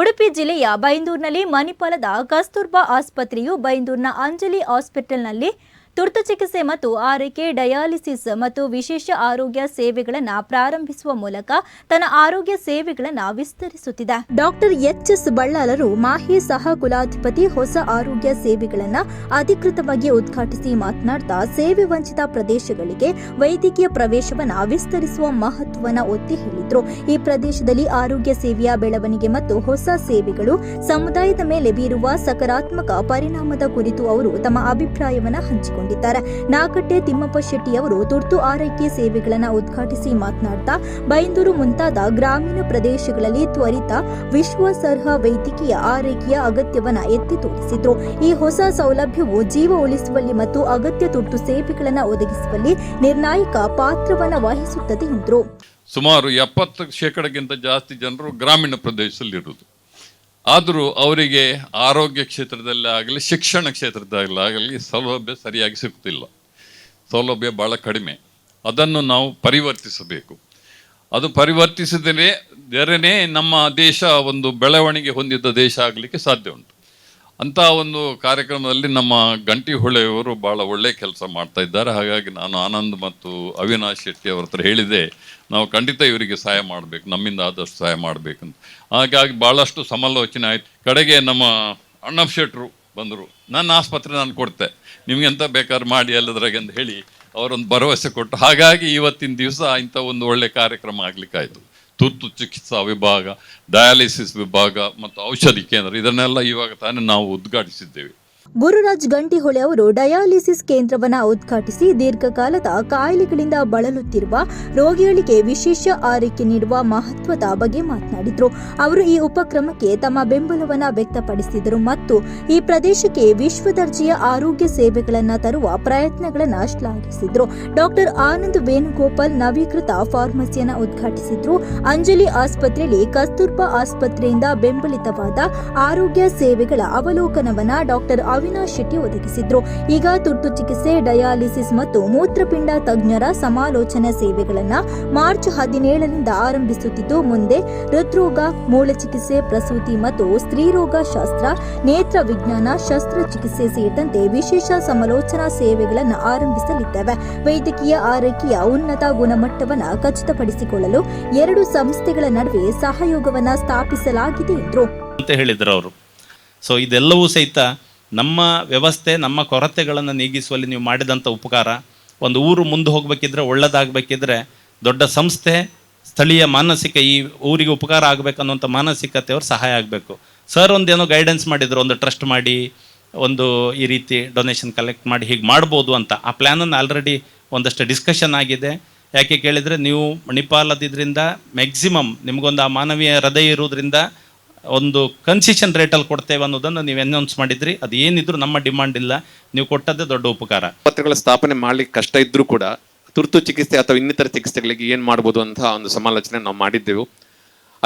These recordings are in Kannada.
ಉಡುಪಿ ಜಿಲ್ಲೆಯ ಬೈಂದೂರಿನಲ್ಲಿ ಮಣಿಪಾಲದ ಕಸ್ತೂರ್ಬಾ ಆಸ್ಪತ್ರೆಯು ಬೈಂದೂರಿನ ಅಂಜಲಿ ಹಾಸ್ಪಿಟಲ್ನಲ್ಲಿ ತುರ್ತು ಚಿಕಿತ್ಸೆ ಮತ್ತು ಆರೈಕೆ, ಡಯಾಲಿಸಿಸ್ ಮತ್ತು ವಿಶೇಷ ಆರೋಗ್ಯ ಸೇವೆಗಳನ್ನು ಪ್ರಾರಂಭಿಸುವ ಮೂಲಕ ತನ್ನ ಆರೋಗ್ಯ ಸೇವೆಗಳನ್ನು ವಿಸ್ತರಿಸುತ್ತಿದೆ. ಡಾಕ್ಟರ್ ಎಚ್ ಎಸ್ ಬಳ್ಳಾಲರು ಮಾಹಿ ಸಹ ಕುಲಾಧಿಪತಿ ಹೊಸ ಆರೋಗ್ಯ ಸೇವೆಗಳನ್ನು ಅಧಿಕೃತವಾಗಿ ಉದ್ಘಾಟಿಸಿ ಮಾತನಾಡ್ತಾ ಸೇವೆ ವಂಚಿತ ಪ್ರದೇಶಗಳಿಗೆ ವೈದ್ಯಕೀಯ ಪ್ರವೇಶವನ್ನು ವಿಸ್ತರಿಸುವ ಮಹತ್ವವನ್ನು ಒತ್ತಿ ಹೇಳಿದರು. ಈ ಪ್ರದೇಶದಲ್ಲಿ ಆರೋಗ್ಯ ಸೇವೆಯ ಬೆಳವಣಿಗೆ ಮತ್ತು ಹೊಸ ಸೇವೆಗಳು ಸಮುದಾಯದ ಮೇಲೆ ಬೀರುವ ಸಕಾರಾತ್ಮಕ ಪರಿಣಾಮದ ಕುರಿತು ಅವರು ತಮ್ಮ ಅಭಿಪ್ರಾಯವನ್ನು ಹಂಚಿಕೊಂಡಿದ್ದಾರೆ ನಾಗಟ್ಟೆ ತಿಮ್ಮಪ್ಪ ಶೆಟ್ಟಿ ಅವರು ತುರ್ತು ಆರೈಕೆ ಸೇವೆಗಳನ್ನು ಉದ್ಘಾಟಿಸಿ ಮಾತನಾಡ್ತಾ, ಬೈಂದೂರು ಮುಂತಾದ ಗ್ರಾಮೀಣ ಪ್ರದೇಶಗಳಲ್ಲಿ ತ್ವರಿತ ವಿಶ್ವಾಸಾರ್ಹ ವೈದ್ಯಕೀಯ ಆರೈಕೆಯ ಅಗತ್ಯವನ್ನು ಎತ್ತಿ ತೋರಿಸಿದ್ರು. ಈ ಹೊಸ ಸೌಲಭ್ಯವು ಜೀವ ಉಳಿಸುವಲ್ಲಿ ಮತ್ತು ಅಗತ್ಯ ತುರ್ತು ಸೇವೆಗಳನ್ನು ಒದಗಿಸುವಲ್ಲಿ ನಿರ್ಣಾಯಕ ಪಾತ್ರವನ್ನು ವಹಿಸುತ್ತದೆ ಎಂದರು. ಸುಮಾರು ಎಪ್ಪತ್ತು ಶೇಕಡಕ್ಕಿಂತ ಜಾಸ್ತಿ ಜನರು ಗ್ರಾಮೀಣ ಪ್ರದೇಶದಲ್ಲಿರುವುದು ಆದರೂ ಅವರಿಗೆ ಆರೋಗ್ಯ ಕ್ಷೇತ್ರದಲ್ಲಿ ಆಗಲಿ ಶಿಕ್ಷಣ ಕ್ಷೇತ್ರದಲ್ಲಿ ಆಗಲಿ ಸೌಲಭ್ಯ ಸರಿಯಾಗಿ ಸಿಗ್ತಿಲ್ಲ ಸೌಲಭ್ಯ ಭಾಳ ಕಡಿಮೆ. ಅದನ್ನು ನಾವು ಪರಿವರ್ತಿಸಬೇಕು. ಅದು ಪರಿವರ್ತಿಸಿದರೆ ನಮ್ಮ ದೇಶ ಒಂದು ಬೆಳವಣಿಗೆ ಹೊಂದಿದ ದೇಶ ಆಗಲಿಕ್ಕೆ ಸಾಧ್ಯ ಉಂಟು. ಅಂಥ ಒಂದು ಕಾರ್ಯಕ್ರಮದಲ್ಲಿ ನಮ್ಮ ಗಂಟಿ ಹೊಳೆಯವರು ಭಾಳ ಒಳ್ಳೆಯ ಕೆಲಸ ಮಾಡ್ತಾ ಇದ್ದಾರೆ. ಹಾಗಾಗಿ ನಾನು ಆನಂದ್ ಮತ್ತು ಅವಿನಾಶ್ ಶೆಟ್ಟಿ ಅವ್ರ ಹತ್ರ ಹೇಳಿದೆ ನಾವು ಖಂಡಿತ ಇವರಿಗೆ ಸಹಾಯ ಮಾಡಬೇಕು, ನಮ್ಮಿಂದ ಆದಷ್ಟು ಸಹಾಯ ಮಾಡಬೇಕಂತ ಹಾಗಾಗಿ ಭಾಳಷ್ಟು ಸಮಾಲೋಚನೆ ಆಯಿತು. ಕಡೆಗೆ ನಮ್ಮ ಅಣ್ಣಪ್ಪ ಶೆಟ್ಟರು ಬಂದರು, ನನ್ನ ಆಸ್ಪತ್ರೆ ನಾನು ಕೊಡ್ತೆ ನಿಮಗೆಂತ ಬೇಕಾದ್ರೆ ಮಾಡಿ ಎಲ್ಲದ್ರಾಗೆ ಅಂತ ಹೇಳಿ ಅವರೊಂದು ಭರವಸೆ ಕೊಟ್ಟು, ಹಾಗಾಗಿ ಇವತ್ತಿನ ದಿವಸ ಇಂಥ ಒಂದು ಒಳ್ಳೆ ಕಾರ್ಯಕ್ರಮ ಆಗ್ಲಿಕ್ಕಾಯ್ತು. ತುರ್ತು ಚಿಕಿತ್ಸಾ ವಿಭಾಗ ಡಯಾಲಿಸಿಸ್ ವಿಭಾಗ ಮತ್ತು ಔಷಧಿ ಕೇಂದ್ರ ಇದನ್ನೆಲ್ಲ ಇವಾಗ ತಾನೇ ನಾವು ಉದ್ಘಾಟಿಸಿದ್ದೇವೆ. ಗುರುರಾಜ್ ಗಂಟಿಹೊಳೆ ಅವರು ಡಯಾಲಿಸಿಸ್ ಕೇಂದ್ರವನ್ನ ಉದ್ಘಾಟಿಸಿ ದೀರ್ಘಕಾಲದ ಕಾಯಿಲೆಗಳಿಂದ ಬಳಲುತ್ತಿರುವ ರೋಗಿಗಳಿಗೆ ವಿಶೇಷ ಆರೈಕೆ ನೀಡುವ ಮಹತ್ವದ ಬಗ್ಗೆ ಮಾತನಾಡಿದರು. ಅವರು ಈ ಉಪಕ್ರಮಕ್ಕೆ ತಮ್ಮ ಬೆಂಬಲವನ್ನು ವ್ಯಕ್ತಪಡಿಸಿದರು ಮತ್ತು ಈ ಪ್ರದೇಶಕ್ಕೆ ವಿಶ್ವ ದರ್ಜೆಯ ಆರೋಗ್ಯ ಸೇವೆಗಳನ್ನು ತರುವ ಪ್ರಯತ್ನಗಳನ್ನು ಶ್ಲಾಘಿಸಿದರು. ಡಾಕ್ಟರ್ ಆನಂದ್ ವೇಣುಗೋಪಾಲ್ ನವೀಕೃತ ಫಾರ್ಮಸಿಯನ್ನು ಉದ್ಘಾಟಿಸಿದ್ರು. ಅಂಜಲಿ ಆಸ್ಪತ್ರೆಯಲ್ಲಿ ಕಸ್ತೂರ್ಬಾ ಆಸ್ಪತ್ರೆಯಿಂದ ಬೆಂಬಲಿತವಾದ ಆರೋಗ್ಯ ಸೇವೆಗಳ ಅವಲೋಕನವನ್ನ ಡಾಕ್ಟರ್ ಅವಿನಾಶ್ ಶೆಟ್ಟಿ ಒದಗಿಸಿದ್ರು. ಈಗ ತುರ್ತು ಚಿಕಿತ್ಸೆ, ಡಯಾಲಿಸಿಸ್ ಮತ್ತು ಮೂತ್ರಪಿಂಡ ತಜ್ಞರ ಸಮಾಲೋಚನಾ ಸೇವೆಗಳನ್ನ ಮಾರ್ಚ್ ಹದಿನೇಳರಿಂದ ಆರಂಭಿಸುತ್ತಿದ್ದು, ಮುಂದೆ ಹೃದ್ರೋಗ, ಮೂಳೆಚಿಕಿತ್ಸೆ, ಪ್ರಸೂತಿ ಮತ್ತು ಸ್ತ್ರೀರೋಗ ಶಾಸ್ತ್ರ, ನೇತ್ರ ವಿಜ್ಞಾನ, ಶಸ್ತ್ರಚಿಕಿತ್ಸೆ ಸೇರಿದಂತೆ ವಿಶೇಷ ಸಮಾಲೋಚನಾ ಸೇವೆಗಳನ್ನು ಆರಂಭಿಸಲಿದ್ದೇವೆ. ವೈದ್ಯಕೀಯ ಆರೈಕೆಯ ಉನ್ನತ ಗುಣಮಟ್ಟವನ್ನು ಖಚಿತಪಡಿಸಿಕೊಳ್ಳಲು ಎರಡು ಸಂಸ್ಥೆಗಳ ನಡುವೆ ಸಹಯೋಗವನ್ನು ಸ್ಥಾಪಿಸಲಾಗಿದೆ ಎಂದರು. ಅಂತ ಹೇಳಿದ್ರು ಅವರು. ಸೊ ಇದೆಲ್ಲವೂ ಸಹಿತ ನಮ್ಮ ವ್ಯವಸ್ಥೆ, ನಮ್ಮ ಕೊರತೆಗಳನ್ನು ನೀಗಿಸುವಲ್ಲಿ ನೀವು ಮಾಡಿದಂಥ ಉಪಕಾರ, ಒಂದು ಊರು ಮುಂದೆ ಹೋಗಬೇಕಿದ್ರೆ ಒಳ್ಳೆಯದಾಗಬೇಕಿದ್ರೆ ದೊಡ್ಡ ಸಂಸ್ಥೆ, ಸ್ಥಳೀಯ ಮಾನಸಿಕ ಈ ಊರಿಗೆ ಉಪಕಾರ ಆಗಬೇಕನ್ನುವಂಥ ಮಾನಸಿಕತೆಯವ್ರು ಸಹಾಯ ಆಗಬೇಕು. ಸರ್ ಒಂದೇನೋ ಗೈಡೆನ್ಸ್ ಮಾಡಿದರು, ಒಂದು ಟ್ರಸ್ಟ್ ಮಾಡಿ, ಒಂದು ಈ ರೀತಿ ಡೊನೇಷನ್ ಕಲೆಕ್ಟ್ ಮಾಡಿ, ಹೀಗೆ ಮಾಡ್ಬೋದು ಅಂತ. ಆ ಪ್ಲ್ಯಾನನ್ನು ಆಲ್ರೆಡಿ ಒಂದಷ್ಟು ಡಿಸ್ಕಷನ್ ಆಗಿದೆ. ಯಾಕೆ ಕೇಳಿದರೆ, ನೀವು ಮಣಿಪಾಲದಿದ್ರಿಂದ ಮ್ಯಾಕ್ಸಿಮಮ್ ನಿಮಗೊಂದು ಆ ಮಾನವೀಯ ಹೃದಯ ಇರೋದ್ರಿಂದ ಒಂದು ಕನ್ಸಿಷನ್ ರೇಟಲ್ಲಿ ಕೊಡ್ತೇವೆ ಅನ್ನೋದನ್ನು ನೀವು ಅನೌನ್ಸ್ ಮಾಡಿದ್ರಿ. ಅದು ಏನಿದ್ರು ನಮ್ಮ ಡಿಮಾಂಡ್ ಇಲ್ಲ. ನೀವು ಕೊಟ್ಟದ್ದೇ ದೊಡ್ಡ ಉಪಕಾರ. ಆಸ್ಪತ್ರೆಗಳ ಸ್ಥಾಪನೆ ಮಾಡ್ಲಿಕ್ಕೆ ಕಷ್ಟ ಇದ್ರೂ ಕೂಡ ತುರ್ತು ಚಿಕಿತ್ಸೆ ಅಥವಾ ಇನ್ನಿತರ ಚಿಕಿತ್ಸೆಗಳಿಗೆ ಏನು ಮಾಡ್ಬೋದು ಅಂತ ಒಂದು ಸಮಾಲೋಚನೆ ನಾವು ಮಾಡಿದ್ದೆವು.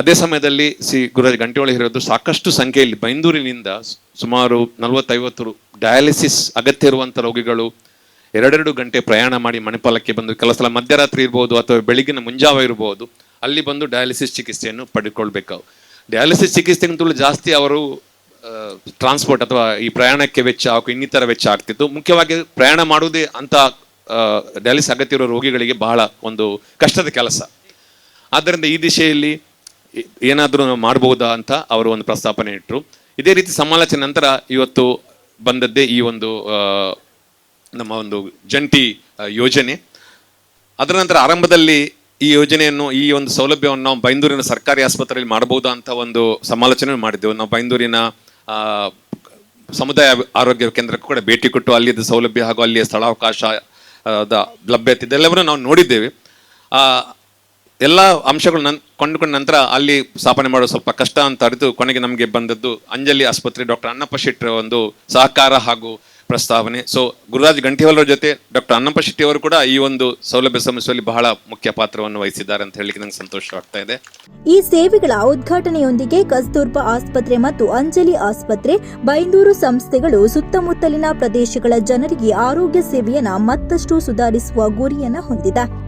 ಅದೇ ಸಮಯದಲ್ಲಿ ಸಿ ಗುರುರಾಜ್ ಗಂಟೆಯೊಳ ಇರೋದು ಸಾಕಷ್ಟು ಸಂಖ್ಯೆಯಲ್ಲಿ ಬೈಂದೂರಿನಿಂದ ಸುಮಾರು ನಲವತ್ತೈವತ್ತು ಡಯಾಲಿಸಿಸ್ ಅಗತ್ಯ ಇರುವಂಥ ರೋಗಿಗಳು ಎರಡೆರಡು ಗಂಟೆ ಪ್ರಯಾಣ ಮಾಡಿ ಮಣಿಪಾಲಕ್ಕೆ ಬಂದು ಕೆಲವು ಸಲ ಮಧ್ಯರಾತ್ರಿ ಇರ್ಬೋದು ಅಥವಾ ಬೆಳಗಿನ ಮುಂಜಾವ ಇರ್ಬೋದು, ಅಲ್ಲಿ ಬಂದು ಡಯಾಲಿಸಿಸ್ ಚಿಕಿತ್ಸೆಯನ್ನು ಪಡೆದುಕೊಳ್ಬೇಕು ಡಯಾಲಿಸಿಸ್ ಚಿಕಿತ್ಸೆಗಿಂತಲೂ ಜಾಸ್ತಿ ಅವರು ಟ್ರಾನ್ಸ್ಪೋರ್ಟ್ ಅಥವಾ ಈ ಪ್ರಯಾಣಕ್ಕೆ ವೆಚ್ಚ ಹಾಗೂ ಇನ್ನಿತರ ವೆಚ್ಚ ಆಗ್ತಿತ್ತು. ಮುಖ್ಯವಾಗಿ ಪ್ರಯಾಣ ಮಾಡುವುದೇ ಅಂತ ಡಯಾಲಿಸ್ ಅಗತ್ಯ ಇರೋ ರೋಗಿಗಳಿಗೆ ಬಹಳ ಒಂದು ಕಷ್ಟದ ಕೆಲಸ. ಆದ್ದರಿಂದ ಈ ದಿಶೆಯಲ್ಲಿ ಏನಾದರೂ ನಾವು ಮಾಡಬಹುದಾ ಅಂತ ಅವರು ಒಂದು ಪ್ರಸ್ತಾಪನೆ ಇಟ್ಟರು ಇದೇ ರೀತಿ ಸಮಾಲೋಚನೆ ನಂತರ ಇವತ್ತು ಬಂದದ್ದೇ ಈ ಒಂದು ನಮ್ಮ ಒಂದು ಜಂಟಿ ಯೋಜನೆ. ಅದರ ನಂತರ ಆರಂಭದಲ್ಲಿ ಈ ಯೋಜನೆಯನ್ನು, ಈ ಒಂದು ಸೌಲಭ್ಯವನ್ನು ನಾವು ಬೈಂದೂರಿನ ಸರ್ಕಾರಿ ಆಸ್ಪತ್ರೆಯಲ್ಲಿ ಮಾಡಬಹುದು ಅಂತ ಒಂದು ಸಮಾಲೋಚನೆ ಮಾಡಿದ್ದೆವು. ನಾವು ಬೈಂದೂರಿನ ಸಮುದಾಯ ಆರೋಗ್ಯ ಕೇಂದ್ರಕ್ಕೂ ಕೂಡ ಭೇಟಿ ಕೊಟ್ಟು ಅಲ್ಲಿಯದ ಸೌಲಭ್ಯ ಹಾಗೂ ಅಲ್ಲಿಯ ಸ್ಥಳಾವಕಾಶ ದ ಲಭ್ಯತೆ ಇದೆಲ್ಲವನ್ನು ನಾವು ನೋಡಿದ್ದೇವೆ. ಎಲ್ಲ ಅಂಶಗಳು ನನ್, ಕೊಂಡುಕೊಂಡ ನಂತರ ಅಲ್ಲಿ ಸ್ಥಾಪನೆ ಮಾಡೋ ಸ್ವಲ್ಪ ಕಷ್ಟ ಅಂತ ಅರಿತು ಕೊನೆಗೆ ನಮಗೆ ಬಂದದ್ದು ಅಂಜಲಿ ಆಸ್ಪತ್ರೆ ಡಾಕ್ಟರ್ ಅನ್ನಪ್ಪ ಶೆಟ್ಟರ ಒಂದು ಸಹಕಾರ ಹಾಗೂ ಪ್ರಸ್ತಾವನೆ. ಸೊ ಗುರುರಾಜ್ ಗಂಟಿವಾಲರ ಜೊತೆ ಡಾಕ್ಟರ್ ಅನ್ನಪ್ಪ ಶೆಟ್ಟಿ ಅವರು ಕೂಡ ಈ ಒಂದು ಸೌಲಭ್ಯ ಸಮಸ್ಯೆಯಲ್ಲಿ ಬಹಳ ಮುಖ್ಯ ಪಾತ್ರವನ್ನು ವಹಿಸಿದ್ದಾರೆ ಅಂತ ಹೇಳಿ ನಂಗೆ ಸಂತೋಷವಾಗ್ತಾ ಇದೆ. ಈ ಸೇವೆಗಳ ಉದ್ಘಾಟನೆಯೊಂದಿಗೆ ಕಸ್ತೂರ್ಬಾ ಆಸ್ಪತ್ರೆ ಮತ್ತು ಅಂಜಲಿ ಆಸ್ಪತ್ರೆ, ಬೈಂದೂರು ಸಂಸ್ಥೆಗಳು ಸುತ್ತಮುತ್ತಲಿನ ಪ್ರದೇಶಗಳ ಜನರಿಗೆ ಆರೋಗ್ಯ ಸೇವೆಯನ್ನು ಮತ್ತಷ್ಟು ಸುಧಾರಿಸುವ ಗುರಿಯನ್ನು ಹೊಂದಿದೆ.